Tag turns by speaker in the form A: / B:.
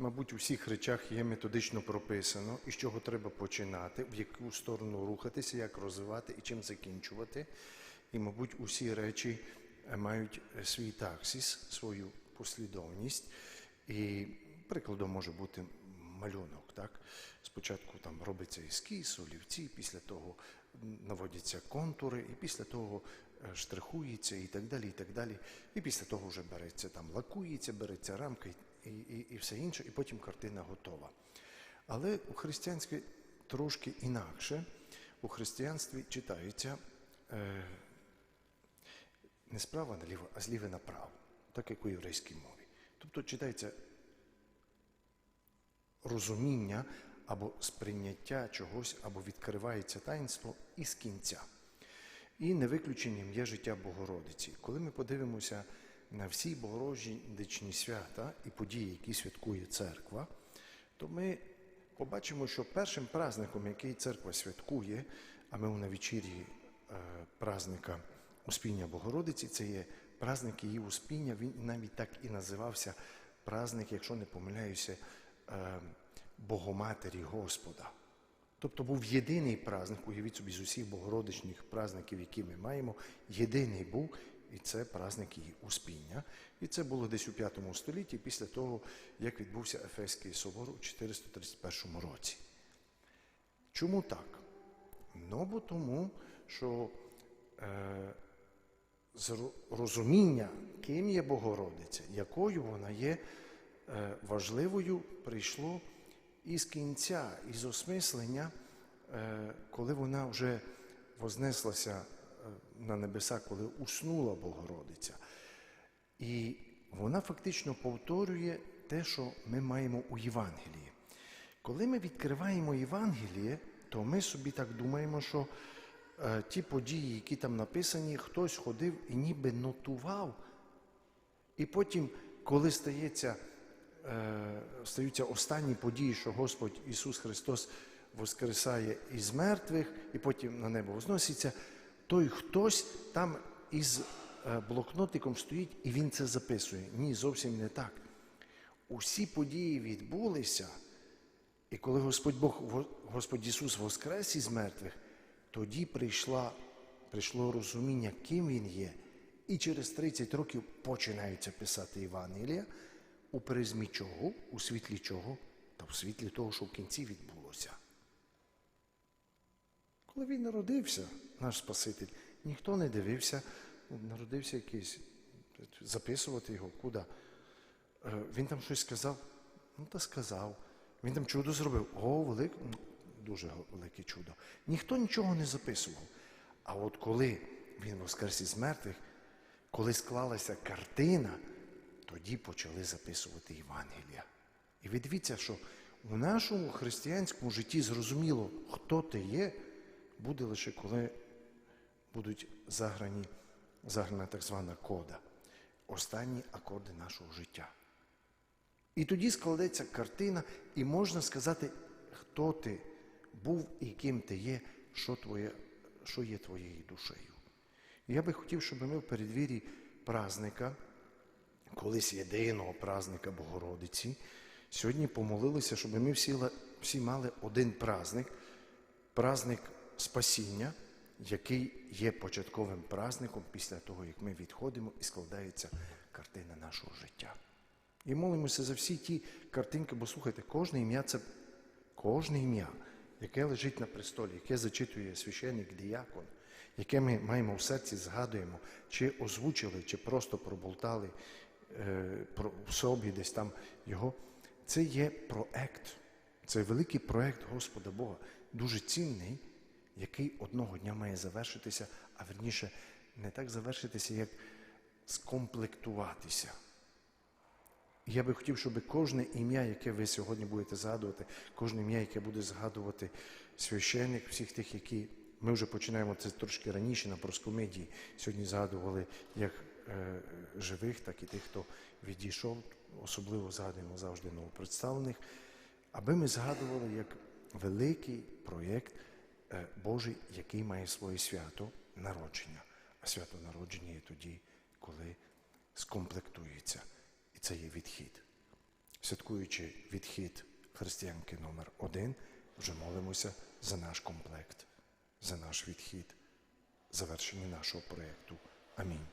A: мабуть, у всіх речах є методично прописано, і з чого треба починати, в яку сторону рухатися, як розвивати і чим закінчувати. І, мабуть, усі речі е, мають е, свій таксис, свою послідовність. І прикладом може бути малюнок. Так? Спочатку там робиться ескіз, олівці, після того наводяться контури, і після того е, штрихується і так далі, і так далі. І після того вже береться там, лакується, береться рамка і, і, і все інше, і потім картина готова. Але у християнстві трошки інакше. У християнстві читається е, не справа наліво, а зліва направо, так як у єврейській мові. Тобто читається розуміння або сприйняття чогось, або відкривається таїнство із кінця. І не виключенням є життя Богородиці. Коли ми подивимося на всі богородичні свята і події, які святкує церква, то ми побачимо, що першим праздником, який церква святкує, а ми на вечір'ї е, праздника Успіння Богородиці, це є праздник її Успіння, він навіть так і називався праздник, якщо не помиляюся, е, Богоматері Господа. Тобто був єдиний праздник, уявіть собі з усіх богородичних праздників, які ми маємо, єдиний був, і це праздник її Успіння. І це було десь у 5 столітті, після того, як відбувся Ефеський собор у 431 році. Чому так? Ну, бо тому, що е, розуміння, ким є Богородиця, якою вона є е, важливою, прийшло із кінця, із осмислення, е, коли вона вже вознеслася на небеса, коли уснула Богородиця. І вона фактично повторює те, що ми маємо у Євангелії. Коли ми відкриваємо Євангеліє, то ми собі так думаємо, що е, ті події, які там написані, хтось ходив і ніби нотував. І потім, коли стається, е, стаються останні події, що Господь Ісус Христос воскресає із мертвих, і потім на небо возноситься, той хтось там із е, блокнотиком стоїть і він це записує. Ні, зовсім не так. Усі події відбулися, і коли Господь Бог, Господь Ісус воскрес із мертвих, тоді прийшла, прийшло розуміння, ким Він є. І через 30 років починаються писати Євангелія у призмі чого, у світлі чого, та в світлі того, що в кінці відбулося. Коли він народився, наш Спаситель, ніхто не дивився, народився якийсь, записувати його куди. Е, Він там щось сказав, ну та сказав. Він там чудо зробив. О, велике, ну, дуже велике чудо. Ніхто нічого не записував. А от коли він воскрес із мертвих, коли склалася картина, тоді почали записувати Євангелія. І ви дивіться, що у нашому християнському житті зрозуміло, хто ти є, буде лише коли будуть заграні, заграна так звана кода, останні акорди нашого життя. І тоді складеться картина, і можна сказати, хто ти був і ким ти є, що, твоє, що є твоєю душею. Я би хотів, щоб ми в передвір'ї празника, колись єдиного празника Богородиці, сьогодні помолилися, щоб ми всі, всі мали один праздник, праздник спасіння, який є початковим праздником після того, як ми відходимо і складається картина нашого життя. І молимося за всі ті картинки, бо слухайте, кожне ім'я це кожне ім'я, яке лежить на престолі, яке зачитує священник діякон, яке ми маємо в серці, згадуємо, чи озвучили, чи просто проболтали е, про, собі десь там його. Це є проект, це великий проект Господа Бога, дуже цінний, який одного дня має завершитися, а верніше не так завершитися, як скомплектуватися. І Я би хотів, щоб кожне ім'я, яке ви сьогодні будете згадувати, кожне ім'я, яке буде згадувати священник, всіх тих, які ми вже починаємо це трошки раніше на проскомедії. Сьогодні згадували як е, живих, так і тих, хто відійшов. Особливо згадуємо завжди новопредставлених, аби ми згадували як великий проєкт Божий, який має своє свято народження. А свято народження є тоді, коли скомплектується. І це є відхід. святкуючи відхід християнки номер один, вже молимося за наш комплект, за наш відхід, завершення нашого проєкту. Амінь.